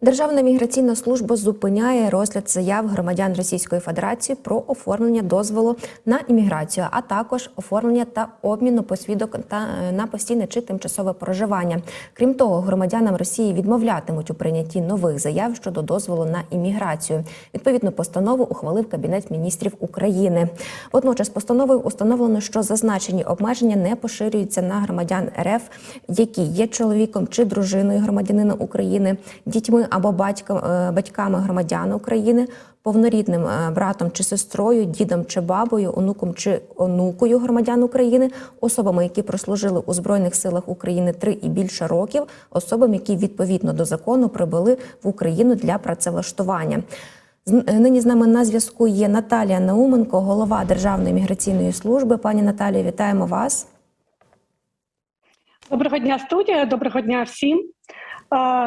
Державна міграційна служба зупиняє розгляд заяв громадян Російської Федерації про оформлення дозволу на імміграцію, а також оформлення та обміну посвідок та е, на постійне чи тимчасове проживання. Крім того, громадянам Росії відмовлятимуть у прийнятті нових заяв щодо дозволу на імміграцію. Відповідну постанову ухвалив Кабінет міністрів України. Водночас постановою установлено, що зазначені обмеження не поширюються на громадян РФ, які є чоловіком чи дружиною громадянина України, дітьми або батькам, е, батьками громадян України, повнорідним е, братом чи сестрою, дідом чи бабою, онуком чи онукою громадян України, особами, які прослужили у Збройних силах України три і більше років, особам, які відповідно до закону прибули в Україну для працевлаштування. Е, Нині з нами на зв'язку є Наталія Науменко, голова Державної міграційної служби. Пані Наталія, вітаємо вас. Доброго дня, студія. Доброго дня всім.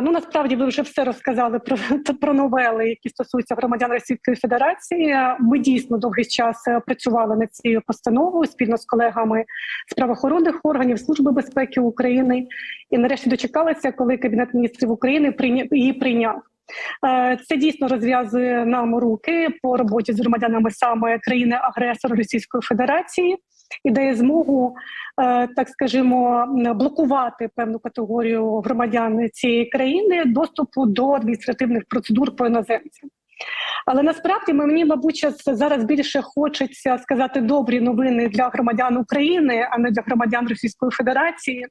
Ну насправді ви вже все розказали про, про новели, які стосуються громадян Російської Федерації. Ми дійсно довгий час е, працювали над цією постановою спільно з колегами з правоохоронних органів Служби безпеки України. І нарешті дочекалися, коли Кабінет міністрів України прийня- її прийняв. Е, Це дійсно розв'язує нам руки по роботі з громадянами саме країни-агресора Російської Федерації і дає змогу, е, так скажімо, блокувати певну категорію громадян цієї країни доступу до адміністративних процедур по іноземцям. Але насправді мені, мабуть, зараз більше хочеться сказати добрі новини для громадян України, а не для громадян Російської Федерації,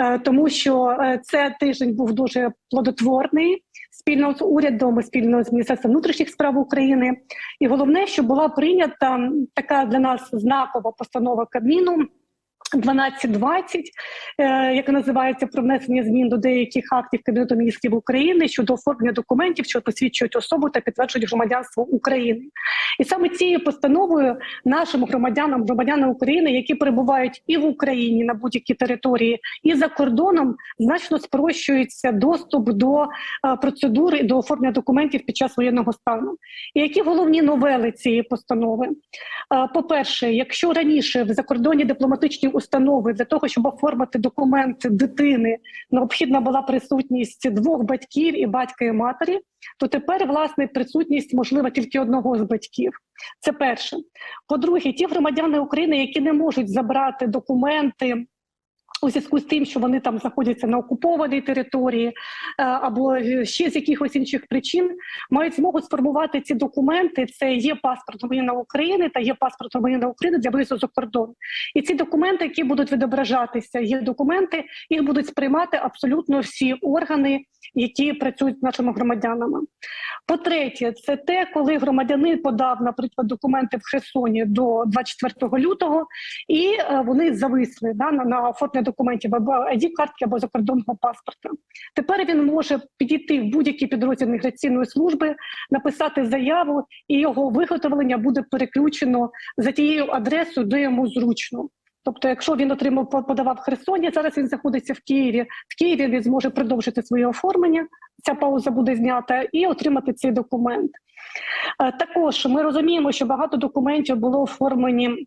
Е, тому що е, це тиждень був дуже плодотворний спільно з урядом, спільно з міністерством внутрішніх справ України. І головне, що була прийнята така для нас знакова постанова Кабміну. 1220, е, яка називається про внесення змін до деяких актів Кабінету міністрів України щодо оформлення документів, що посвідчують особу та підтверджують громадянство України. І саме цією постановою нашим громадянам, громадянам України, які перебувають і в Україні на будь-якій території, і за кордоном, значно спрощується доступ до е, процедури до оформлення документів під час воєнного стану. І які головні новели цієї постанови? Е, По-перше, якщо раніше в закордонні дипломатичні установи для того, щоб оформити документи дитини, необхідна була присутність двох батьків і батька і матері, то тепер власне присутність можлива тільки одного з батьків. Це перше. По-друге, ті громадяни України, які не можуть забрати документи. У зв'язку з тим, що вони там знаходяться на окупованій території е, або е, ще з якихось інших причин, мають змогу сформувати ці документи. Це є паспорт громадянина України та є паспорт громадянина України для виїзду за кордон. І ці документи, які будуть відображатися, є документи, їх будуть сприймати абсолютно всі органи, які працюють з нашими громадянами. По-третє, це те, коли громадянин подав, наприклад, документи в Херсоні до 24 лютого, і е, вони зависли да, на, оформлення документів або id картки або закордонного паспорта. Тепер він може підійти в будь-який підрозділ міграційної служби, написати заяву, і його виготовлення буде переключено за тією адресою, де йому зручно. Тобто, якщо він отримав подавав в Херсоні, зараз він знаходиться в Києві. В Києві він зможе продовжити своє оформлення. Ця пауза буде знята і отримати цей документ. Е, Також ми розуміємо, що багато документів було оформлені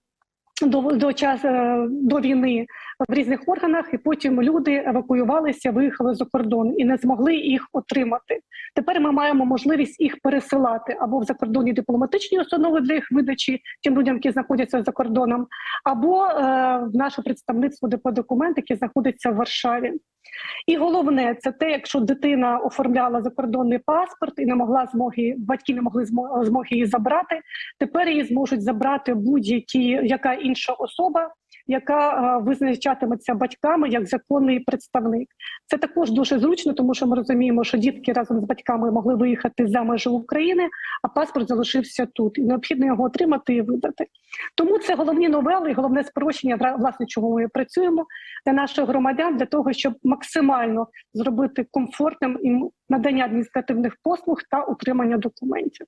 до, до часу е, до війни в різних органах, і потім люди евакуювалися, виїхали за кордон і не змогли їх отримати. Тепер ми маємо можливість їх пересилати або в закордонні дипломатичні установи для їх видачі тим людям, які знаходяться за кордоном, або е, в наше представництво ДП документ, яке знаходиться в Варшаві. І головне, це те, якщо дитина оформляла закордонний паспорт і не могла змоги, батьки не могли змо- змоги її забрати. Тепер її зможуть забрати будь-які яка інша особа, яка е, визначатиметься батьками як законний представник. Це також дуже зручно, тому що ми розуміємо, що дітки разом з батьками могли виїхати за межі України, а паспорт залишився тут, і необхідно його отримати і видати. Тому це головні новели, і головне спрощення, власне, чого ми працюємо для наших громадян, для того, щоб максимально зробити комфортним їм надання адміністративних послуг та утримання документів.